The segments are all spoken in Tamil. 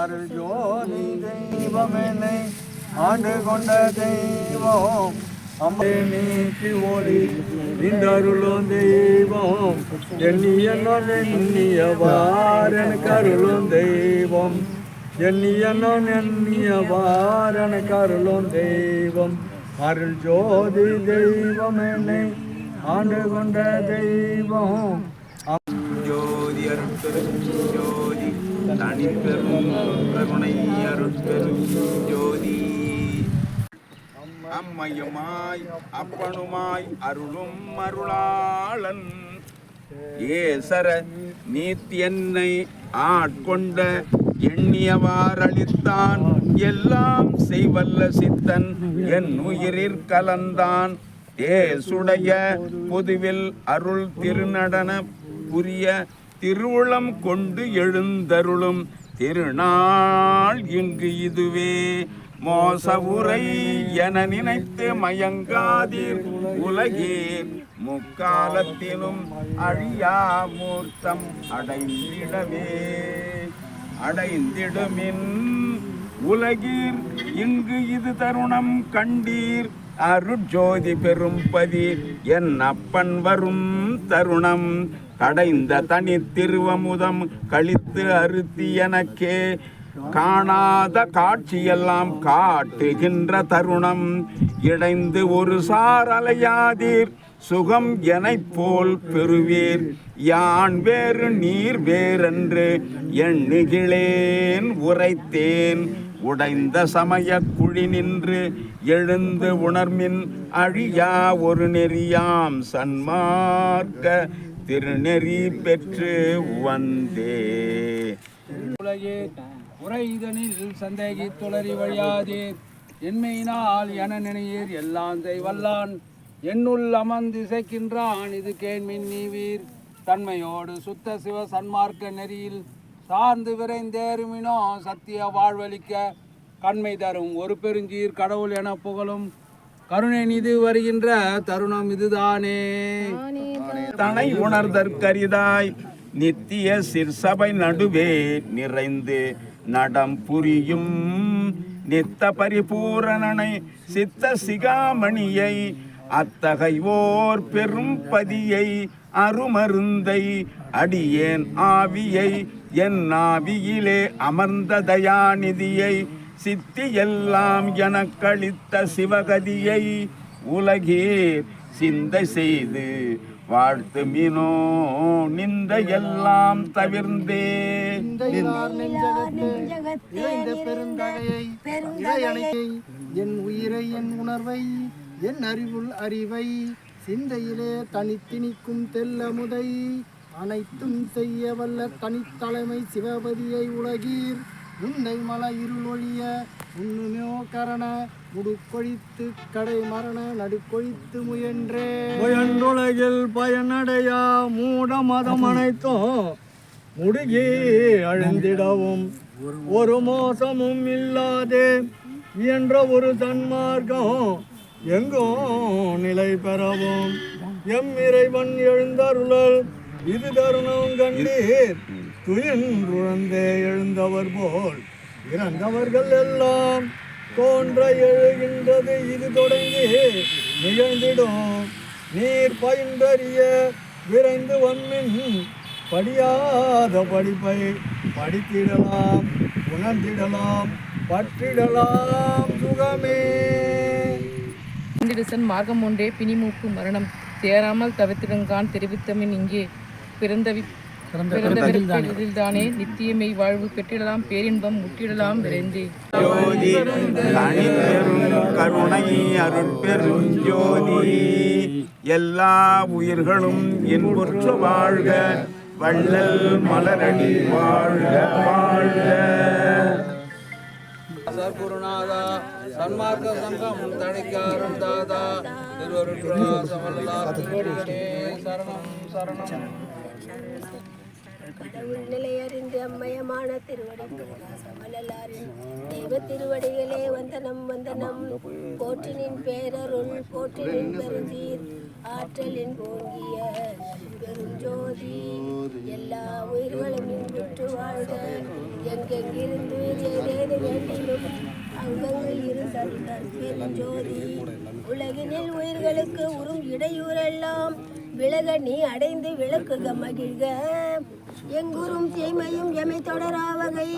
அருள் ஜோதி தெய்வமென்னை ஆண்டு கொண்ட தெய்வம். அம்மே நீக்கி ஓடி நின்றருளும் தெய்வம். எண்ணிய எண்ணிய வாரன் கருளும் தெய்வம். எண்ணிய எண்ணிய வாரன் கருளும் தெய்வம். அருள் ஜோதி தெய்வம் என்னை ஆண்டு கொண்ட தெய்வம். ஜோதி அருள் ஜோதி தனிப்பெரும் கருணை அருட்பெரும் ஜோதி அம்மையுமாய் அப்பனுமாய் அருளும் அருளாளன் ஏசர நீத்தியன்னை ஆட்கொண்ட எண்ணியவாறளித்தான் எல்லாம் செய்வல்ல சித்தன் என் உயிரிற் கலந்தான். தேசுடைய பொதுவில் அருள் திருநடன புரிய திருவுளம் கொண்டு எழுந்தருளும் திருநாள் இங்கு இதுவே. மோச உரை என நினைத்து மயங்காதீர் உலகீர் முக்காலத்திலும் அழியா மூர்த்தம் அடைந்திடவே. அடைந்திடுமின் உலகீர் இங்கு இது தருணம் கண்டீர். அருட்ஜோதி பெரும்பதி என் அப்பன் வரும் தருணம். கடைந்த தனி திருவமுதம் கழித்து அறுத்தி எனக்கே. காணாத காட்சியெல்லாம் காட்டுகின்ற தருணம். இடைந்து ஒரு சார் அலையாதீர் சுகம் எனைப் போல் பெறுவீர். யான் வேறு நீர் வேறென்று எண்ணுகிழேன் உரைத்தேன். உடைந்த சமய குழி நின்று எழுந்து உணர்மின் அழியா ஒரு நெறியாம் சன்மார்க்க திருநெறி பெற்று வந்தே. உலகே உரைதனில் சந்தேகி துளறி வழியாதீர் என்மையினால் என நினையீர் எல்லாம் வல்லான் என்னுள் அமர்ந்து இசைக்கின்றான் இது கேண்மின் நீவீர். தன்மையோடு சுத்த சிவ சன்மார்க்க நெறியில் சார்ந்து விரைந்தேறுமினோ சத்திய வாழ்வளிக்க கண்மை தரும். ஒரு பெருஞ்சீர் கடவுள் என புகழும் கருணை நிதி வருகின்ற தருணம் இதுதானே. தனை உணர்தற்கரிதாய் நித்திய சிற்சபை நடுவே நிறைந்து நடம் புரியும் நித்த பரிபூரணனை சித்த சிகாமணியை அத்தகையோர் பெரும் பதியை அருமருந்தை அடியேன் ஆவியை என் ஆவியிலே அமர்ந்த தயாநிதியை சித்தி எல்லாம் எனக்களித்த சிவகதியை உலகீர் சிந்தை செய்து வாழ்த்து மீனோ நிந்த எல்லாம் தவிர்ந்தே. என் உயிரை என் உணர்வை என் அறிவுள் அறிவை சிந்தையிலே தனித்திணிக்கும் தெல்லமுதை அனைத்தும் செய்ய வல்ல தனித்தலைமை சிவபதியை உலகீர். முந்தை மல இருளொழிய உண்ணுமோ கரண முடுக்கொழித்து கடை மரண நடுக்கொழித்து முயன்றே. முயன்றுலகில் பயனடையா மூட மதம் அனைத்தும் முடுகி அழிந்திடவும். ஒரு மோசமும் இல்லாதே என்ற ஒரு தன்மார்க்கம் எங்கும் நிலை பெறவும். எம் இறைவன் எழுந்தருளல் இது தருணம் கண்டீர் துயின்றுழந்தே எழுந்தவர் போல் இறந்தவர்கள் எல்லாம் தோன்ற எழுகின்றது இது தொடங்கி நிகழ்ந்திடும். நீர் பயின்றறிய விரைந்து வம்மின் படியாத படிப்பை படித்திடலாம் உணர்ந்திடலாம் பற்றிடலாம் சுகமே. மார்க்கம் ஒன்றே பிணிமூக்கு மரணம். சேராமல் தவிர்த்திடுங்கான் தெரிவித்தமின் இங்கே. பிறந்தவி பிறந்தவரில்தானே நித்தியமை வாழ்வு பெற்றிடலாம் பேரின்பம் முற்றிடலாம் விரைந்தே. கருணை அருட்பெரும் ஜோதி எல்லா உயிர்களும் இன்புற்று வாழ்க வள்ளல் மலரடி வாழ்க. வாழ்க சர்க்குருநாதா சன்மார்க்க சங்கம் தணிக்காரும் தாதா திருவருட்குரு சரணம் சரணம் கடவுள் நிலையறிந்து அம்மயமான திருவடி பிரகாசமல்லாரின் தெய்வ திருவடிகளே வந்தனம் வந்தனம் போற்றினின் பேரருள் போற்றினின் பெருந்தீர் ஆற்றலின் போங்கிய பெருஞ்சோதி எல்லா உயிர்களும் இன்புற்று வாழ்க எங்கெங்கிருந்து ஏதேது வேண்டிலும் அங்கங்கு இரு பெருஞ்சோதி உலகினில் உயிர்களுக்கு உறும் இடையூறெல்லாம் விலக நீ அடைந்து விளக்குக மகிழ்க. எங்குறும் தீமையும் எமை தொடராவகை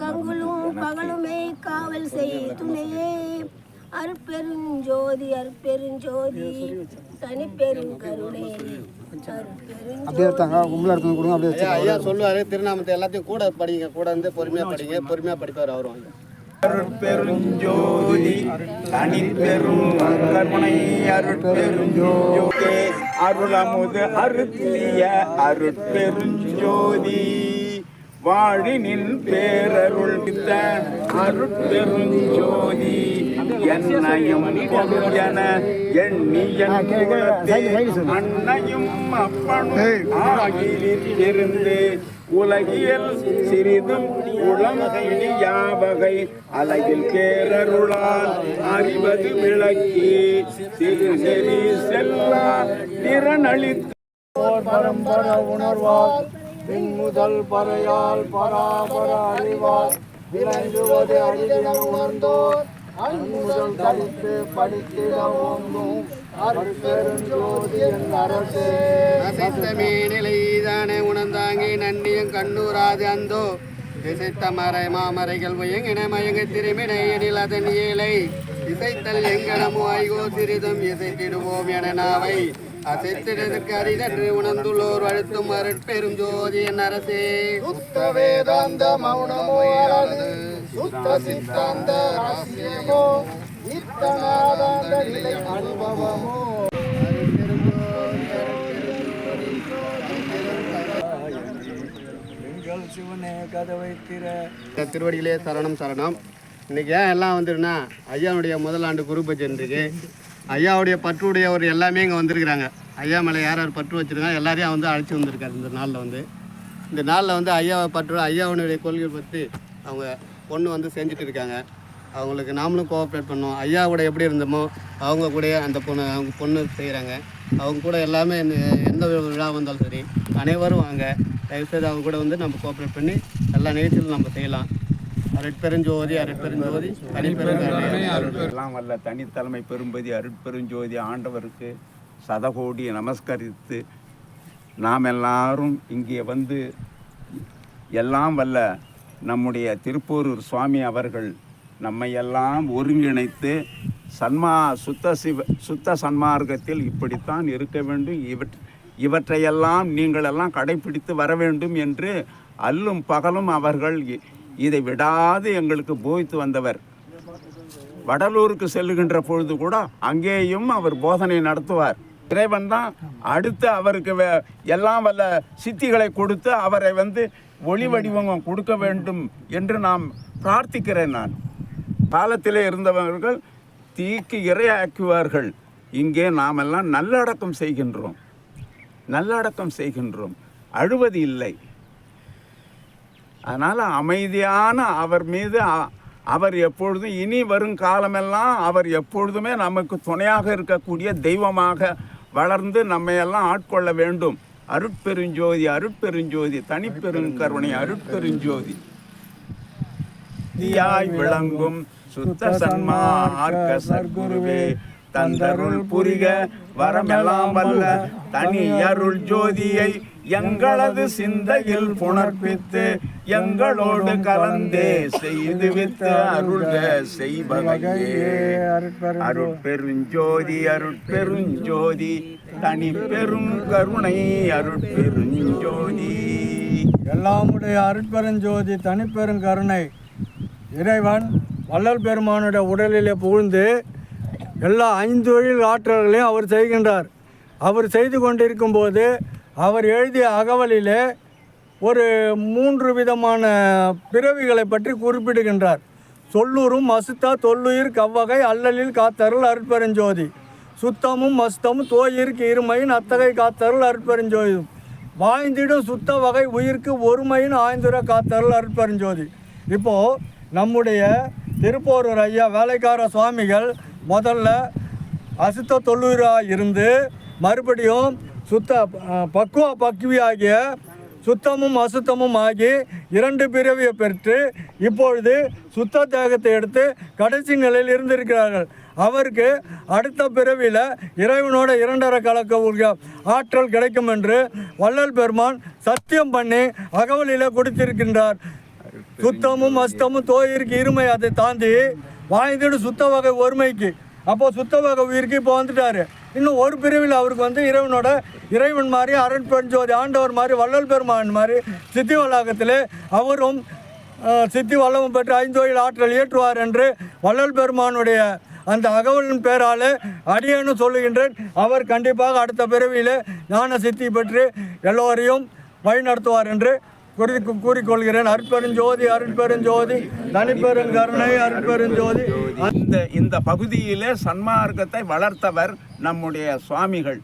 கங்குலும் பகலுமே காவல் செய் துணையே. அருட்பெருஞ்சோதி அருட்பெருஞ்சோதி தனிப்பெருங்கருணை அருட்பெருஞ்சோதி. அப்படியே எடுத்தாங்க கும்பலாக எடுத்து கொடுங்க அப்படியே ஐயா சொல்லுவார் திருநாமத்தை எல்லாத்தையும் கூட படிங்க கூட இருந்து பொறுமையாக படிங்க. பொறுமையாக படிப்பார் அவரும் அருட்பெருஞ்சோதி தனிப்பெரும் கருணை அருட்பெருஞ்சோதி அருளமுது அருத்திய அருட்பெருஞ்சோதி வாழினின் பேரருள் பித்த அருட்பெருஞ்சோதி என்னையும் எண்ணியன் குலத்தே அன்னையும் அப்பனும் ஆகிலிருந்து உலகியல் சிறிதும் உளம் யாவகை? அழகில் பேரருளால் அறிவது விளக்கி சிறு நெறி செல்லா திறனளித்து. பரம்பர உணர்வால் பின் முதல் பறையால் பராபர அறிவால் விளங்குவது அறிவிடம் உணர்ந்தோர் அன் முதல் தரித்து படித்திட ஓங்கும். அசைத்தமே நிலைதானே உணர்ந்தாங்கே நன்னியும் கண்ணூராது அந்தோ. இசைத்த மறை மாமரைகள் முயங்கின மயங்க திருமினை எனில் அதன் ஏழை. இசைத்தல் எங்கனமோ ஐகோ சிறிதும் இசைத்திடுவோம் என நாவை. அசைத்திடதற்கு அரிதன்று உணர்ந்துள்ளோர் அழுத்தும் அருட்பெரும் ஜோதி என் அரசே. சுத்த வேதாந்த மௌனமோ சுத்த சித்தாந்த ரகசியமோ. நித்தநாதாந்த நிலை அனுபவமோ எங்கள் சிவனே கதவை திருவடிகளே சரணம் சரணம். இன்னைக்கு ஏன் எல்லாம் வந்துருன்னா ஐயாவுடைய முதல் ஆண்டு குரு பூஜை இருக்கு ஐயாவுடைய பற்றுடையவர் எல்லாமே இங்கே வந்திருக்கிறாங்க. ஐயா மேலே யார் யார் பற்று வச்சிருக்காங்க எல்லாரையும் வந்து அழைச்சி வந்திருக்காரு இந்த நாளில் வந்து. இந்த நாளில் வந்து ஐயாவை பற்று ஐயாவுடைய கொள்கை பற்றி அவங்க பொண்ணு வந்து செஞ்சுட்டு இருக்காங்க. அவங்களுக்கு நாமளும் கோஆப்ரேட் பண்ணோம். ஐயா கூட எப்படி இருந்தோமோ அவங்க கூட அந்த பொண்ணு அவங்க பொண்ணு செய்கிறாங்க அவங்க கூட எல்லாமே எந்த- விழா வந்தாலும் சரி அனைவரும் வாங்க. தயவுசெய்து அவங்க கூட வந்து நம்ம கோஆப்ரேட் பண்ணி எல்லா நிகழ்ச்சியிலும் நம்ம செய்யலாம். அருட்பெருஞ்சோதி அருட்பெருஞ்சோதி தனிப்பெருங்கருணை எல்லாம் வல்ல தனித்தலைமை பெரும்பதி அருட்பெருஞ்சோதி ஆண்டவருக்கு சதகோடி நமஸ்கரித்து நாம் எல்லாரும் இங்கே வந்து எல்லாம் வல்ல நம்முடைய திருப்பூரூர் சுவாமி அவர்கள் நம்மை எல்லாம் ஒருங்கிணைத்து சன்மா சுத்த சிவ சுத்த சன்மார்க்கத்தில் இப்படித்தான் இருக்க வேண்டும். இவற் இவற்றையெல்லாம் நீங்கள் எல்லாம் கடைபிடித்து வர வேண்டும் என்று அல்லும் பகலும் அவர்கள் இ- இதை விடாது எங்களுக்கு போதித்து வந்தவர். வடலூருக்கு செல்லுகின்ற பொழுது கூட அங்கேயும் அவர் போதனை நடத்துவார். இறைவன் தான் அடுத்து அவருக்கு வே- எல்லாம் வல்ல சித்திகளை கொடுத்து அவரை வந்து ஒளி வடிவம் கொடுக்க வேண்டும் என்று நாம் பிரார்த்திக்கிறேன் நான். காலத்திலே இருந்தவர்கள் தீக்கு இரையாக்குவார்கள். இங்கே நாமெல்லாம் நல்லடக்கம் செய்கின்றோம். நல்லடக்கம் செய்கின்றோம். அழுவது இல்லை. அதனால் அமைதியான அவர் மீது அ- அவர் எப்பொழுதும் இனி வரும் காலமெல்லாம் அவர் எப்பொழுதுமே நமக்கு துணையாக இருக்கக்கூடிய தெய்வமாக வளர்ந்து நம்மையெல்லாம் ஆட்கொள்ள வேண்டும். அருட்பெருஞ்சோதி அருட்பெருஞ்சோதி தனிப்பெருங்கருணை அருட்பெருஞ்சோதி. தீயாய் விளங்கும் சுத்த சன்மார்க்க சர்க்குருவே தந்தருள் புரிக வரமெல்லாம் வல்ல தனி அருள் ஜோதியை எங்களது சிந்தையில் புணர்ப்பித்து எங்களோடு கலந்தே செய்து வித்து அருள்க செய்பவையே. அருட்பெருஞ்சோதி அருட்பெருஞ்சோதி தனி பெரும் கருணை அருட்பெருஞ்சோதி. எல்லாமுடைய அருட்பெருஞ்சோதி தனிப்பெருங்கருணை இறைவன் வள்ளல் பெருமானுடைய உடலிலே புகுந்து எல்லா ஐந்தொழில் ஆற்றல்களையும் அவர் செய்கின்றார். அவர் செய்து கொண்டிருக்கும் போது அவர் எழுதிய அகவலிலே ஒரு மூன்று விதமான பிறவிகளை பற்றி குறிப்பிடுகின்றார். சொல்லூரும் மசுத்தா தொல்லுயிர் கவ்வகை அல்லலில் காத்தருள் அருட்பெருஞ்சோதி. சுத்தமும் மஸ்தமும் தோயிருக்கு இருமையின் அத்தகை காத்தருள் அருட்பெருஞ்சோதி வாய்ந்திடும் சுத்த வகை உயிருக்கு ஒருமையின் ஆய்ந்துர காத்தருள் அருட்பெருஞ்சோதி. இப்போது நம்முடைய திருப்போரூர் ஐயா வேலைக்கார சுவாமிகள் முதல்ல அசுத்த தொல்லூராக இருந்து மறுபடியும் சுத்த பக்குவ பக்குவியாகிய சுத்தமும் அசுத்தமும் ஆகி இரண்டு பிறவியை பெற்று இப்பொழுது சுத்த தேகத்தை எடுத்து கடைசி நிலையில் இருந்திருக்கிறார்கள். அவருக்கு அடுத்த பிறவியில் இறைவனோட இரண்டரை கலக்க ஆற்றல் கிடைக்கும் என்று வள்ளல் பெருமான் சத்தியம் பண்ணி அகவலில் கொடுத்திருக்கின்றார். சுத்தமும் அஸ்தமும் தோயிருக்கு இருமை அதை தாண்டி வாய்ந்துடும் சுத்த வகை ஒருமைக்கு. அப்போ சுத்த வகை உயிருக்கு இப்போ வந்துட்டாரு. இன்னும் ஒரு பிரிவில் அவருக்கு வந்து இறைவனோட இறைவன் மாதிரி அரண்பெருஞ்சோதி ஆண்டவர் மாதிரி வள்ளல் பெருமான் மாதிரி சித்தி வளாகத்தில் அவரும் சித்தி வல்லமும் பெற்று ஐந்தோயில் ஆற்றல் இயற்றுவார் என்று வள்ளல் பெருமானுடைய அந்த அகவலின் பேரால் அடியேன்னு சொல்லுகின்றேன். அவர் கண்டிப்பாக அடுத்த பிறவியில் ஞான சித்தி பெற்று எல்லோரையும் வழிநடத்துவார் என்று குறி கூறிக்கொள்கிறேன். அருட்பெருஞ்சோதி அருட்பெருஞ்சோதி தனிப்பெருங்கருணை அருட்பெருஞ்சோதி. இந்த இந்த பகுதியிலே சன்மார்க்கத்தை வளர்த்தவர் நம்முடைய சுவாமிகள்.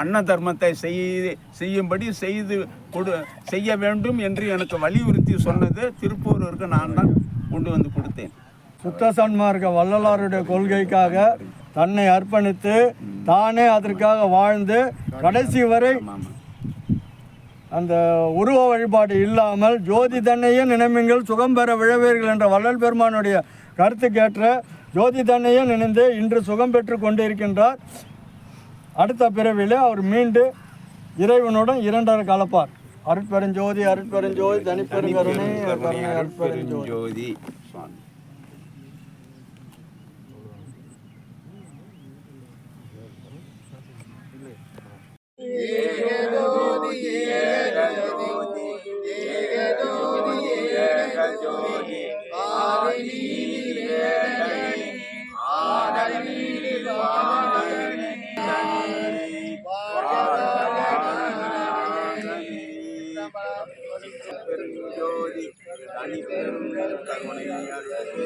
அன்ன தர்மத்தை செய்ய செய்யும்படி செய்து கொடு செய்ய வேண்டும் என்று எனக்கு வலியுறுத்தி சொன்னது திருப்பூருக்கு நான் தான் கொண்டு வந்து கொடுத்தேன். சுத்த சன்மார்க்க வள்ளலாருடைய கொள்கைக்காக தன்னை அர்ப்பணித்து தானே அதற்காக வாழ்ந்து கடைசி வரை அந்த உருவ வழிபாடு இல்லாமல் ஜோதி தன்னையே நினைமீங்கள் சுகம் பெற விழவீர்கள் என்ற வள்ளல் பெருமானுடைய கருத்துக்கேற்ற ஜோதி தன்னையே நினைந்து இன்று சுகம் பெற்று கொண்டிருக்கின்றார். அடுத்த பிறவிலே அவர் மீண்டு இறைவனுடன் இரண்டரை கலப்பார். அருட்பெருஞ்சோதி அருட்பெருஞ்சோதி தனிப்பெருங்கருணை அருட்பெருஞ்சோதி. ஜோதி பெருஞ்சோதி தனி பெரும் கருணையால்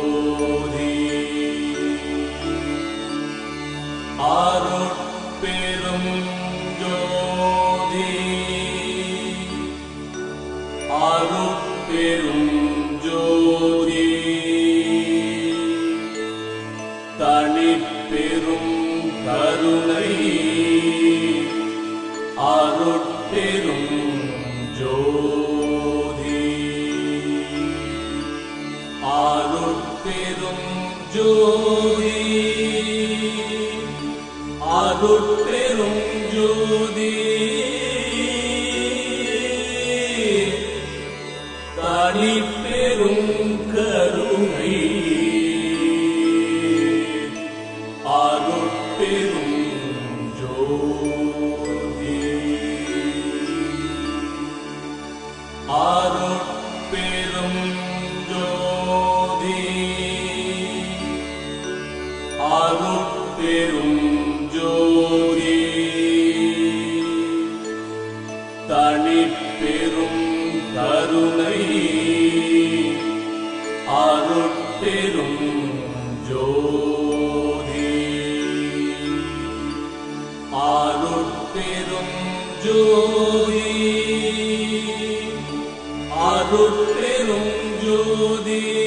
தனிப்பெரும் கருணை அருட்பெரும் ஜோதி அருட்பெரும் ஜோதி